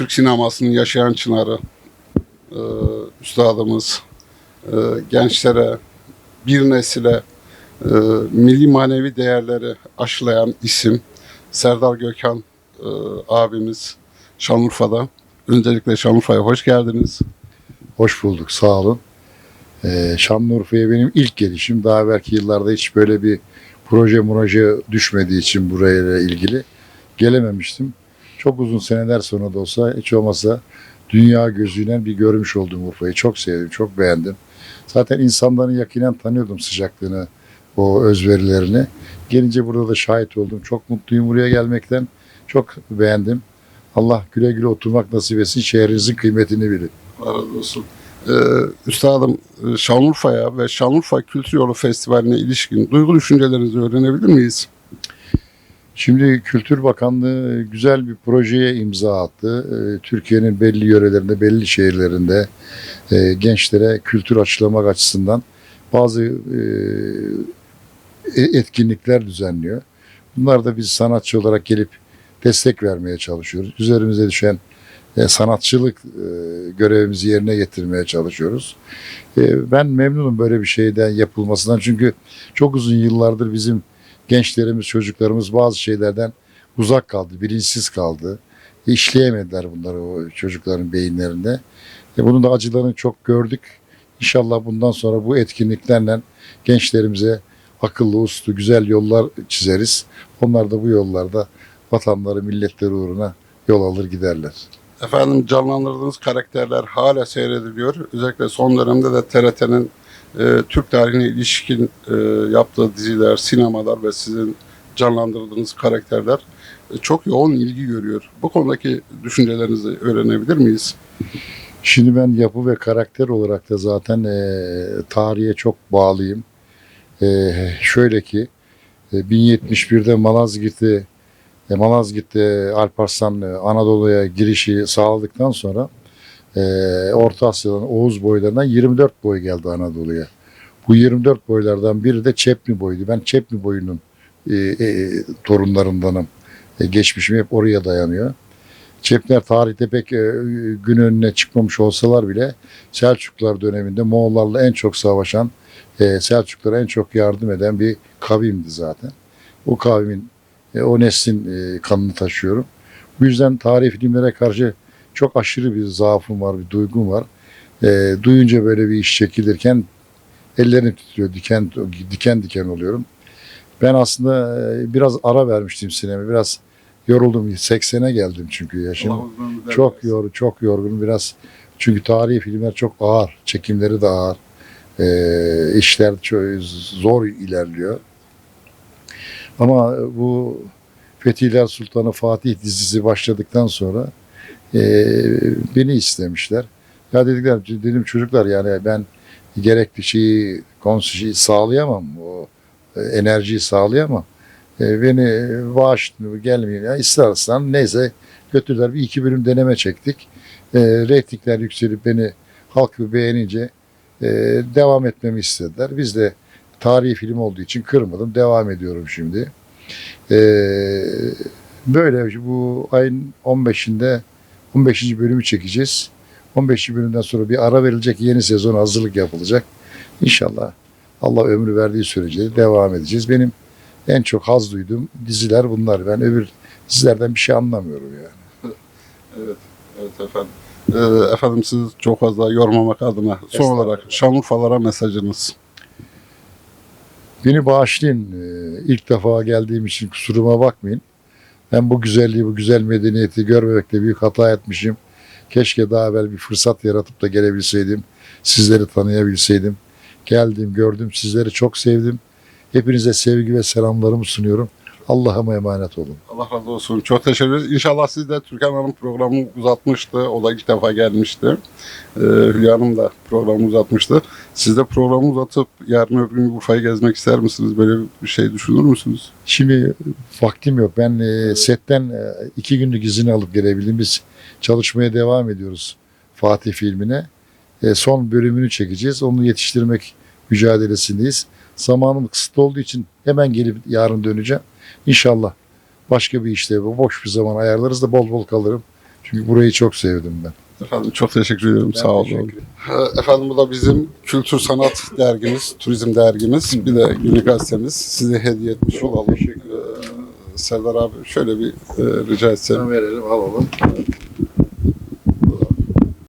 Türk sinemasının yaşayan çınarı, e, üstadımız, e, gençlere, bir nesile e, milli manevi değerleri aşılayan isim Serdar Gökhan e, abimiz Şanlıurfa'da. Öncelikle Şanlıurfa'ya hoş geldiniz. Hoş bulduk, sağ olun. Ee, Şanlıurfa'ya benim ilk gelişim. Daha belki yıllarda hiç böyle bir proje muraje düşmediği için burayla ilgili gelememiştim. Çok uzun seneler sonra da olsa hiç olmazsa dünya gözüyle bir görmüş oldum Urfa'yı. Çok sevdim, çok beğendim. Zaten insanların yakinen tanıyordum sıcaklığını, o özverilerini. Gelince burada da şahit oldum. Çok mutluyum buraya gelmekten. Çok beğendim. Allah güle güle oturmak nasip etsin. Şehrinizin kıymetini bilin. Razı olsun. Ee, üstadım e, Şanlıurfa'ya ve Şanlıurfa Kültür Yolu Festivali'ne ilişkin duygu düşüncelerinizi öğrenebilir miyiz? Şimdi Kültür Bakanlığı güzel bir projeye imza attı. Ee, Türkiye'nin belli yörelerinde, belli şehirlerinde e, gençlere kültür aşılamak açısından bazı e, etkinlikler düzenliyor. Bunlar da biz sanatçı olarak gelip destek vermeye çalışıyoruz. Üzerimize düşen e, sanatçılık e, görevimizi yerine getirmeye çalışıyoruz. E, ben memnunum böyle bir şeyden yapılmasından çünkü çok uzun yıllardır bizim gençlerimiz, çocuklarımız bazı şeylerden uzak kaldı, bilinçsiz kaldı. İşleyemediler bunları o çocukların beyinlerinde. E bunun da acılarını çok gördük. İnşallah bundan sonra bu etkinliklerle gençlerimize akıllı, uslu, güzel yollar çizeriz. Onlar da bu yollarda vatanları, milletleri uğruna yol alır giderler. Efendim canlandırdığınız karakterler hala seyrediliyor. Özellikle son dönemde de TRT'nin e, Türk tarihine ilişkin e, yaptığı diziler, sinemalar ve sizin canlandırdığınız karakterler e, çok yoğun ilgi görüyor. Bu konudaki düşüncelerinizi öğrenebilir miyiz? Şimdi ben yapı ve karakter olarak da zaten e, tarihe çok bağlıyım. E, şöyle ki e, 1071'de Malazgirt'te Malazgirt'te Alparslan e, Anadolu'ya girişi sağladıktan sonra e, Orta Asya'dan Oğuz boylarından 24 boy geldi Anadolu'ya. Bu 24 boylardan biri de Çepni boyuydu. Ben Çepni boyunun e, e, torunlarındanım. E, geçmişim hep oraya dayanıyor. Çepler tarihte pek e, gün önüne çıkmamış olsalar bile Selçuklular döneminde Moğollarla en çok savaşan, e, Selçuklulara en çok yardım eden bir kavimdi zaten. O kavimin, e, o neslin e, kanını taşıyorum. Bu yüzden tarih filmlere karşı çok aşırı bir zaafım var, bir duygum var. E, duyunca böyle bir iş çekilirken ellerim titriyor, diken diken diken oluyorum. Ben aslında e, biraz ara vermiştim sinema, biraz yoruldum. 80'e geldim çünkü yaşım. Allah Çok yor, çok yorgun biraz. Çünkü tarihi filmler çok ağır, çekimleri de ağır. Ee, işler çok zor ilerliyor. Ama bu Fethiler Sultanı Fatih dizisi başladıktan sonra e, beni istemişler. Ya dedikler, dedim çocuklar yani ben gerekli şeyi, konuşuyu sağlayamam. O e, enerjiyi sağlayamam. E, beni bağış gelmeyin. Ya, istersen neyse götürdüler. Bir iki bölüm deneme çektik. E, reytingler yükselip beni halk beğenince e, devam etmemi istediler. Biz de tarihi film olduğu için kırmadım. Devam ediyorum şimdi. E, böyle bu ayın 15'inde 15. bölümü çekeceğiz. 15. bölümden sonra bir ara verilecek yeni sezon hazırlık yapılacak. İnşallah Allah ömrü verdiği sürece devam edeceğiz. Benim en çok haz duyduğum diziler bunlar. Ben öbür dizilerden bir şey anlamıyorum yani. Evet, evet efendim. Ee, efendim siz çok fazla yormamak adına son olarak Şanlıurfalara mesajınız. Beni bağışlayın. Ee, İlk defa geldiğim için kusuruma bakmayın. Ben bu güzelliği, bu güzel medeniyeti görmemekte büyük hata etmişim. Keşke daha evvel bir fırsat yaratıp da gelebilseydim. Sizleri tanıyabilseydim. Geldim, gördüm. Sizleri çok sevdim. Hepinize sevgi ve selamlarımı sunuyorum. Allah'ıma emanet olun. Allah razı olsun. Çok teşekkür ederiz. İnşallah siz de Türkan Hanım programı uzatmıştı. O da ilk defa gelmişti. Ee, Hülya Hanım da programı uzatmıştı. Siz de programı uzatıp yarın öbür gün Urfa'yı gezmek ister misiniz? Böyle bir şey düşünür müsünüz? Şimdi vaktim yok. Ben e, setten e, iki günlük izin alıp gelebildim. Biz çalışmaya devam ediyoruz Fatih filmine. E, son bölümünü çekeceğiz. Onu yetiştirmek mücadelesindeyiz. Zamanım kısıtlı olduğu için hemen gelip yarın döneceğim. İnşallah başka bir işte boş bir zaman ayarlarız da bol bol kalırım. Çünkü burayı çok sevdim ben. Efendim çok teşekkür ederim. Ben Sağ olun. teşekkür Efendim bu da bizim kültür sanat dergimiz, turizm dergimiz. Bir de günlük gazetemiz. Size hediye etmiş olalım. Ee, Serdar abi şöyle bir e, rica etsem. verelim alalım.